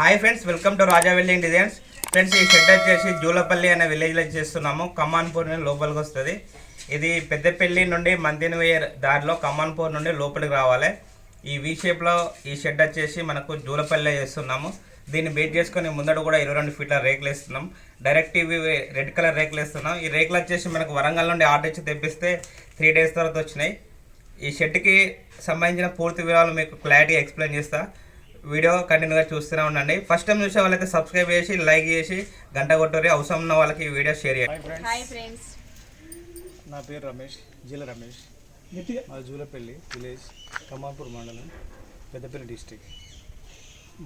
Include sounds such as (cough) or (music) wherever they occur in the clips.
Hi friends welcome to Raja welding designs friends ఈ shed వచ్చేసి జూలపల్లి అనే విలేజ్లో చేస్తున్నాము. కమాన్పూర్ నుండి లోపలికి వస్తుంది. ఇది పెద్దపల్లి నుండి మందినవేర్ దారిలో కమాన్పూర్ నుండి లోపలికి రావాలి. ఈ వి షేప్లో ఈ షెడ్ వచ్చేసి మనకు జూలపల్లి చేస్తున్నాము. దీన్ని బేట్ చేసుకొని ముందట కూడా ఇరవై రెండు ఫీట్ల రేకులు వేస్తున్నాం. డైరెక్ట్ ఇవి రెడ్ కలర్ రేకులు వేస్తున్నాం. ఈ రేకులు వచ్చేసి మనకు వరంగల్ నుండి ఆర్డర్ ఇచ్చి తెప్పిస్తే త్రీ డేస్ తర్వాత వచ్చినాయి. ఈ షెడ్కి సంబంధించిన పూర్తి వివరాలు మీకు క్లారిటీ ఎక్స్ప్లెయిన్ చేస్తా. వీడియో కంటిన్యూగా చూస్తూనే ఉండండి. ఫస్ట్ టైం చూసే వాళ్ళైతే సబ్స్క్రైబ్ చేసి లైక్ చేసి గంట కొట్టరి అవసరం ఉన్న వాళ్ళకి ఈ వీడియో షేర్ చేయండి. నా పేరు రమేష్ జీల రమేష్. మా జూలపల్లి విలేజ్ కమాన్పూర్ మండలం పెద్దపల్లి డిస్టిక్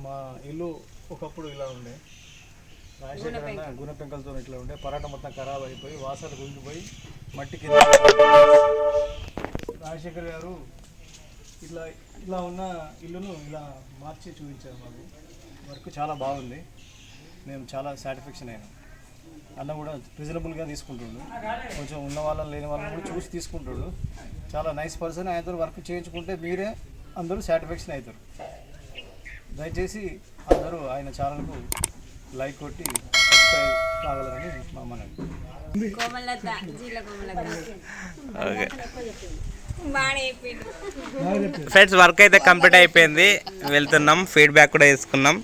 మా ఇల్లు ఒకప్పుడు ఇలా ఉండే. రాజశేఖర్ అన్న గుణ పెంకలతో ఇట్లా ఉండే. పరాట మొత్తం ఖరాబ్ అయిపోయి వాసాలు గుంగిపోయి మట్టి కింద (laughs) రాజశేఖర్ గారు ఇట్లా ఇలా ఉన్న ఇల్లును ఇలా మార్చి చూపించారు మాకు. వర్క్ చాలా బాగుంది. మేము చాలా సాటిస్ఫాక్షన్ అయినాం. అన్న కూడా రీజనబుల్గా తీసుకుంటుండు. కొంచెం ఉన్న వాళ్ళని లేని వాళ్ళని కూడా చూసి తీసుకుంటాడు. చాలా నైస్ పర్సన్. ఆయనతో వర్క్ చేయించుకుంటే మీరే అందరూ సాటిస్ఫాక్షన్ అవుతారు. దయచేసి అందరూ ఆయన ఛానల్కు లైక్ కొట్టి సబ్స్క్రైబ్ కాగలరని మా మనవి. ఫ్రెండ్స్ వర్క్ అయితే కంప్లీట్ అయిపోయింది. వెళ్తున్నాం ఫీడ్బ్యాక్ కూడా తీసుకున్నాం.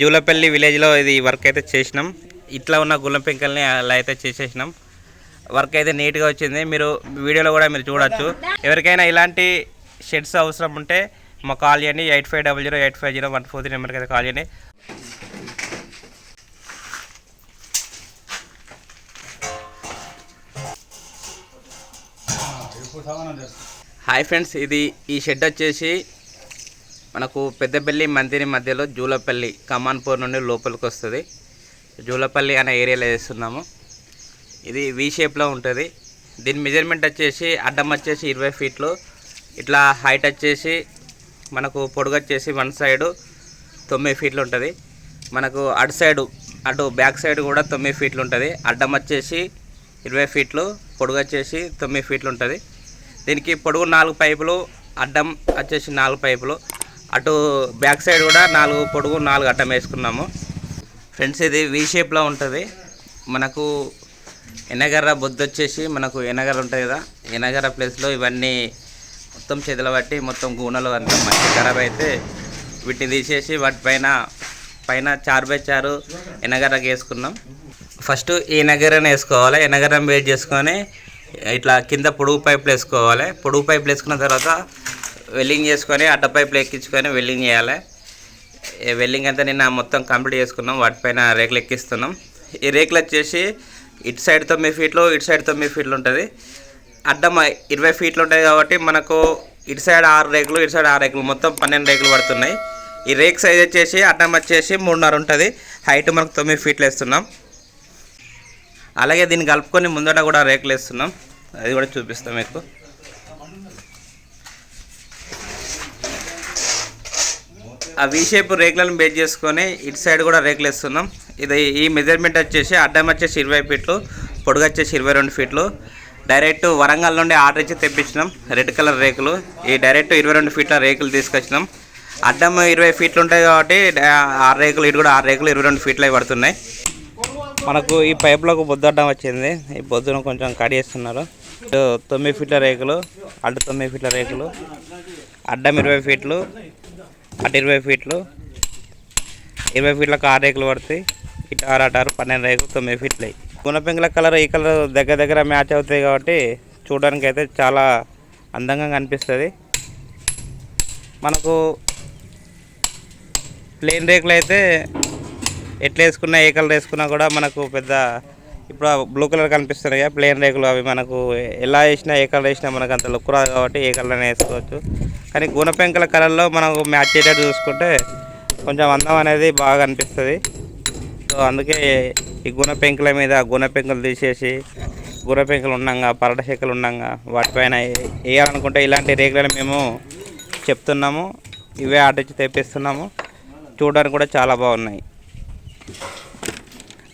జూలపల్లి విలేజ్లో ఇది వర్క్ అయితే చేసినాం. ఇట్లా ఉన్న గుళ్ళం పెంకల్ని అలా అయితే చేసేసినాం. వర్క్ అయితే నీట్గా వచ్చింది. మీరు వీడియోలో కూడా మీరు చూడొచ్చు. ఎవరికైనా ఇలాంటి షెడ్స్ అవసరం ఉంటే మాకు కాల్ చేయండి. Eight five double zero eight five zero one four three నెంబర్కి అయితే కాల్ చేయండి. హాయ్ ఫ్రెండ్స్ ఇది ఈ షెడ్ వచ్చేసి మనకు పెద్దపల్లి మందిరి మధ్యలో జూలపల్లి కమాన్పూర్ నుండి లోపలికి వస్తుంది. జూలపల్లి అనే ఏరియాలో వేస్తున్నాము ఇది వి షేప్లో ఉంటుంది. దీని మెజర్మెంట్ వచ్చేసి అడ్డం వచ్చేసి ఇరవై ఫీట్లు ఇట్లా హైట్ వచ్చేసి మనకు పొడుగు వచ్చేసి వన్ సైడు తొమ్మిది ఫీట్లు ఉంటుంది. మనకు అటు సైడు అటు బ్యాక్ సైడ్ కూడా తొమ్మిది ఫీట్లు ఉంటుంది. అడ్డం వచ్చేసి ఇరవై ఫీట్లు పొడుగు వచ్చేసి తొమ్మిది ఫీట్లు ఉంటుంది. దీనికి పొడుగు నాలుగు పైపులు అడ్డం వచ్చేసి నాలుగు పైపులు. అటు బ్యాక్ సైడ్ కూడా నాలుగు పొడుగు నాలుగు అడ్డం వేసుకున్నాము. ఫ్రెండ్స్ ఇది వి షేప్లో ఉంటుంది. మనకు ఎనగర్ర బొద్దు వచ్చేసి మనకు ఎనగర్ర ఉంటుంది కదా. ఎనగర్ర ప్లేస్లో ఇవన్నీ మొత్తం చేతులు బట్టి మొత్తం గూనలు అంతా మంచి ఖరాబ్ అయితే వీటిని తీసేసి వాటిపైన పైన చారు బై చారు ఎనగర్రకి వేసుకున్నాం. ఫస్ట్ ఈ ఎనగర్రని వేసుకోవాలి. ఎనగర్రం వేట్ చేసుకొని ఇట్లా కింద పొడుగు పైపులు వేసుకోవాలి. పొడుగు పైపులు వేసుకున్న తర్వాత వెల్డింగ్ చేసుకొని అడ్డ పైపులు ఎక్కించుకొని వెల్డింగ్ చేయాలి. వెల్లింగ్ వెల్డింగ్ అంతా నిన్న మొత్తం కంప్లీట్ చేసుకున్నాం. వాటిపైన రేకులు ఎక్కిస్తున్నాం. ఈ రేకులు వచ్చేసి ఇటు సైడ్ తొమ్మిది ఫీట్లు ఇటు సైడ్ తొమ్మిది ఫీట్లు ఉంటుంది. అడ్డం ఇరవై ఫీట్లు ఉంటుంది కాబట్టి మనకు ఇటు సైడ్ ఆరు రేకులు ఇటు సైడ్ ఆరు రేకులు మొత్తం పన్నెండు రేకులు పడుతున్నాయి. ఈ రేక్ సైజ్ వచ్చేసి అడ్డం వచ్చేసి మూడున్నర ఉంటుంది. హైట్ మనకు తొమ్మిది ఫీట్లు వేస్తున్నాం. అలాగే దీన్ని కలుపుకొని ముందట కూడా రేకులు వేస్తున్నాం. అది కూడా చూపిస్తాం మీకు. ఆ వి షేప్ రేకులను బేస్ చేసుకొని ఇటు సైడ్ కూడా రేకులు వేస్తున్నాం. ఇది ఈ మెజర్మెంట్ వచ్చేసి అడ్డం వచ్చేసి ఇరవై ఫీట్లు పొడుగు వచ్చేసి ఇరవై రెండు ఫీట్లు. డైరెక్ట్ వరంగల్ నుండి ఆర్డర్ ఇచ్చి తెప్పించినాం. రెడ్ కలర్ రేకులు. ఈ డైరెక్ట్ ఇరవై రెండు ఫీట్ల రేకులు తీసుకొచ్చినాం. అడ్డం ఇరవై ఫీట్లు ఉంటాయి కాబట్టి ఆరు రేకులు ఇటు కూడా ఆరు రేకులు ఇరవై రెండు ఫీట్లు అవి పడుతున్నాయి. మనకు ఈ పైపులకు బొద్దు అడ్డం వచ్చింది. ఈ బొద్దును కొంచెం కడిగేస్తున్నారు తొమ్మిది ఫీట్ల రేకులు అటు తొమ్మిది ఫీట్ల రేకులు అడ్డం ఇరవై ఫీట్లు అటు ఇరవై ఫీట్లు ఇరవై ఫీట్లకు ఆరు రేకులు పడతాయి. ఇటు ఆరు అటు ఆరు పన్నెండు రేకులు తొమ్మిది ఫీట్లు అయ్యి కలర్ ఈ కలర్ దగ్గర దగ్గర మ్యాచ్ అవుతాయి కాబట్టి చూడడానికి అయితే చాలా అందంగా కనిపిస్తుంది. మనకు ప్లేన్ రేకులు అయితే ఎట్లా వేసుకున్నా ఏ కలర్ వేసుకున్నా కూడా మనకు పెద్ద ఇప్పుడు బ్లూ కలర్ కనిపిస్తున్నాయి కదా ప్లేన్ రేకులు అవి మనకు ఎలా వేసినా ఏ కలర్ వేసినా మనకు అంత లుక్ రాదు కాబట్టి ఏ కలర్ వేసుకోవచ్చు. కానీ గుణపెంకల కలర్లో మనకు మ్యాచ్ అయ్యేటట్టు చూసుకుంటే కొంచెం అందం అనేది బాగా అనిపిస్తుంది. సో అందుకే ఈ గుణపెంకుల మీద గుణపెంకులు తీసేసి గుణ ఉన్నాగా పరట చెక్కలు ఉండంగా వాటిపైన వేయాలనుకుంటే ఇలాంటి రేకులను మేము చెప్తున్నాము. ఇవే ఆర్డర్ ఇచ్చి తెప్పిస్తున్నాము. చూడడానికి కూడా చాలా బాగున్నాయి.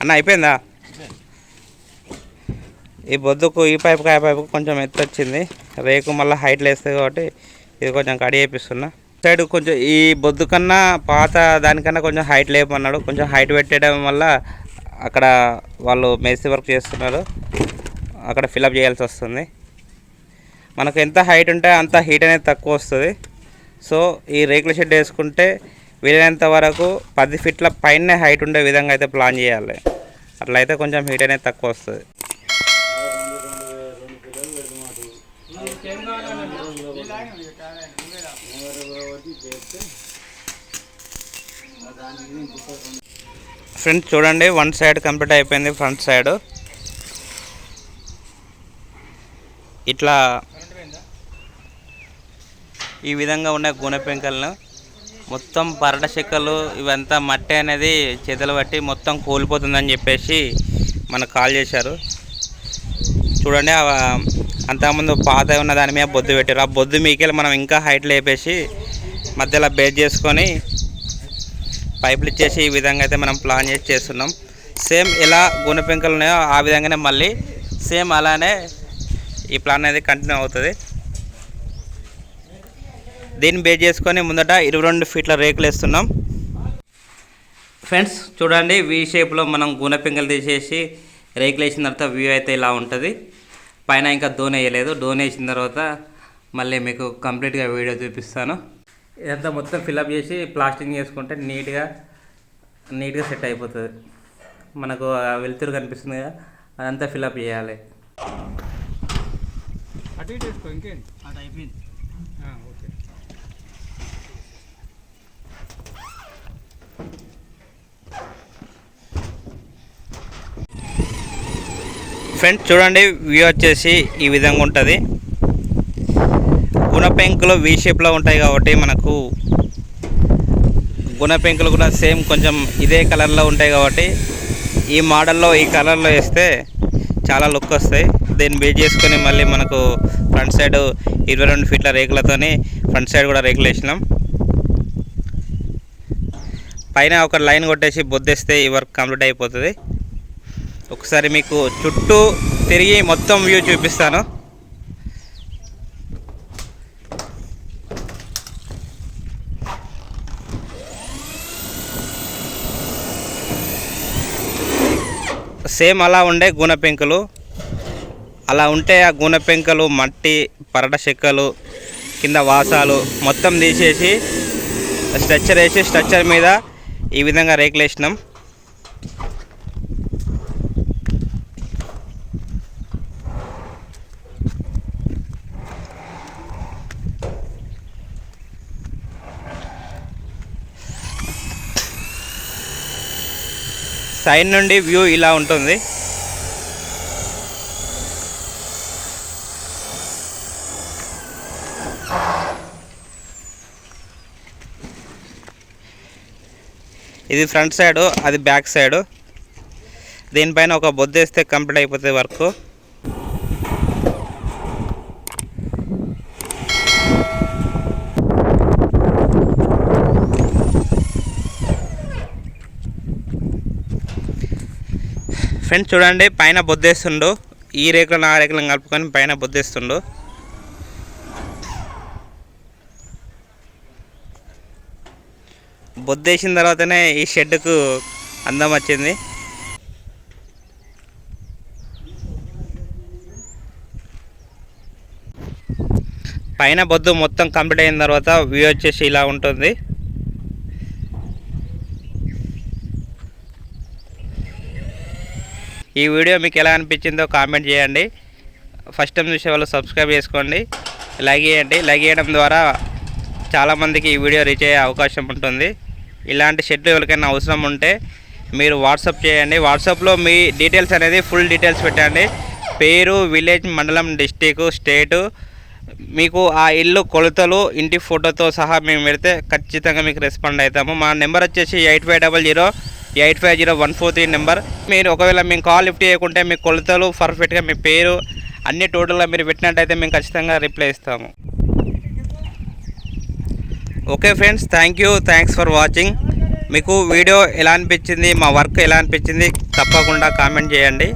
అన్న అయిపోయిందా? ఈ బొద్దుకు ఈ పైపుకి ఆ పైపుకు కొంచెం ఎత్తు వచ్చింది రేకు మళ్ళీ హైట్లు వేస్తుంది కాబట్టి ఇది కొంచెం కడి చేపిస్తున్నా. సైడ్ కొంచెం ఈ బొద్దు కన్నా పాత దానికన్నా కొంచెం హైట్ లేపన్నాడు కొంచెం హైట్ పెట్టడం వల్ల అక్కడ వాళ్ళు మేస్త్రి వర్క్ చేస్తున్నారు. అక్కడ ఫిలప్ చేయాల్సి వస్తుంది. మనకు ఎంత హైట్ ఉంటే అంత హీట్ అనేది తక్కువ వస్తుంది. సో ఈ రేకుల షెడ్ వేసుకుంటే వీలైనంత వరకు పది ఫీట్ల పైన హైట్ ఉండే విధంగా అయితే ప్లాన్ చేయాలి. అట్లయితే కొంచెం హీట్ అనేది తక్కువ వస్తుంది. ఫ్రెండ్స్ చూడండి వన్ సైడ్ కంప్లీట్ అయిపోయింది ఫ్రంట్ సైడ్. ఇట్లా ఈ విధంగా ఉన్న గుణ పెంకలను మొత్తం పరట చెక్కలు ఇవంతా మట్టి అనేది చేతులు పట్టి మొత్తం కోల్పోతుందని చెప్పేసి మనకు కాల్ చేశారు. చూడండి అంతకుముందు పాత ఉన్న దాని మీద బొద్దు పెట్టారు. ఆ బొద్దు మీకెళ్ళి మనం ఇంకా హైట్ లేపేసి మధ్యలో బేస్ చేసుకొని పైపులు ఇచ్చేసి ఈ విధంగా అయితే మనం ప్లాన్ చేసి చేస్తున్నాం. సేమ్ ఎలా గుణపెంకలు ఉన్నాయో ఆ విధంగానే మళ్ళీ సేమ్ అలానే ఈ ప్లాన్ అనేది కంటిన్యూ అవుతుంది. దీన్ని బేస్ చేసుకొని ముందట ఇరవై రెండు ఫీట్ల రేకులు వేస్తున్నాం. ఫ్రెండ్స్ చూడండి వి షేప్లో మనం గుణ పెంకలు తీసేసి రేకులు వేసిన తర్వాత వ్యూ అయితే ఇలా ఉంటుంది. పైన ఇంకా డోన్ వేయలేదు. డోన్ వేసిన తర్వాత మళ్ళీ మీకు కంప్లీట్గా వీడియో చూపిస్తాను. ఇదంతా మొత్తం ఫిలప్ చేసి ప్లాస్టింగ్ చేసుకుంటే నీట్గా నీట్గా సెట్ అయిపోతుంది. మనకు వెలుతురు కనిపిస్తుంది కదా అదంతా ఫిలప్ చేయాలి. అటు ఇటు వేసుకో ఇంకేంటి? అటు అయిపోయింది ఓకే ఫ్రెండ్స్ చూడండి వ్యూ వచ్చేసి ఈ విధంగా ఉంటుంది. గుణపెంకులు వీ వి షేప్లో ఉంటాయి కాబట్టి మనకు గుణపెంకులు కూడా సేమ్ కొంచెం ఇదే కలర్లో ఉంటాయి కాబట్టి ఈ మోడల్లో ఈ కలర్లో వేస్తే చాలా లుక్ వస్తాయి. దీన్ని బేస్ చేసుకొని మళ్ళీ మనకు ఫ్రంట్ సైడ్ ఇరవై రెండు ఫీట్ల రేకులతోని ఫ్రంట్ సైడ్ కూడా రేకులు వేసినాం. పైన ఒక లైన్ కొట్టేసి బొద్దేస్తే ఈ వర్క్ కంప్లీట్ అయిపోతుంది. ఒకసారి మీకు చుట్టూ తిరిగి మొత్తం వ్యూ చూపిస్తాను. సేమ్ అలా ఉండే గుణ పెంకులు. అలా ఉంటే ఆ గుణ పెంకలు మట్టి పరట చెక్కలు కింద వాసాలు మొత్తం తీసేసి స్ట్రక్చర్ వేసి స్ట్రక్చర్ మీద ఈ విధంగా రేకులు వేసినాం సైడ్ నుండి వ్యూ ఇలా ఉంటుంది. ఇది ఫ్రంట్ సైడు అది బ్యాక్ సైడు. దీనిపైన ఒక బొద్దు వేస్తే కంప్లీట్ అయిపోతుంది వర్క్. ఫ్రెండ్స్ చూడండి పైన బొద్దేస్తుండు. ఈ రేకులను ఆ రేకులను కలుపుకొని పైన బొద్దేస్తుండు. బొద్దేసిన తర్వాతనే ఈ షెడ్కు అందం వచ్చింది. పైన బొద్దు మొత్తం కంప్లీట్ అయిన తర్వాత వ్యూ వచ్చేసి ఇలా ఉంటుంది. ఈ వీడియో మీకు ఎలా అనిపించిందో కామెంట్ చేయండి. ఫస్ట్ టైం చూసే వాళ్ళు సబ్స్క్రైబ్ చేసుకోండి. లైక్ చేయండి. లైక్ చేయడం ద్వారా చాలామందికి ఈ వీడియో రీచ్ అయ్యే అవకాశం ఉంటుంది. ఇలాంటి షెడ్లు ఎవరికైనా అవసరం ఉంటే మీరు వాట్సాప్ చేయండి. వాట్సాప్లో మీ డీటెయిల్స్ అనేది ఫుల్ డీటెయిల్స్ పెట్టండి. పేరు విలేజ్ మండలం డిస్టిక్ స్టేటు మీకు ఆ ఇల్లు కొలతలు ఇంటి ఫోటోతో సహా మేము పెడితే ఖచ్చితంగా మీకు రెస్పాండ్ అవుతాము. మా నెంబర్ వచ్చేసి eight five double zero eight five zero one four three number. మీరు ఒకవేళ మేము కాల్ లిఫ్ట్ చేయకుంటే మీ కొలతలు పర్ఫెక్ట్గా మీ పేరు అన్ని టోటల్గా మీరు పెట్టినట్టయితే మేము ఖచ్చితంగా రిప్లై ఇస్తాము. Okay friends thank you thanks for watching. మీకు వీడియో ఎలా అనిపించింది మా వర్క్ ఎలా అనిపించింది తప్పకుండా కామెంట్ చేయండి.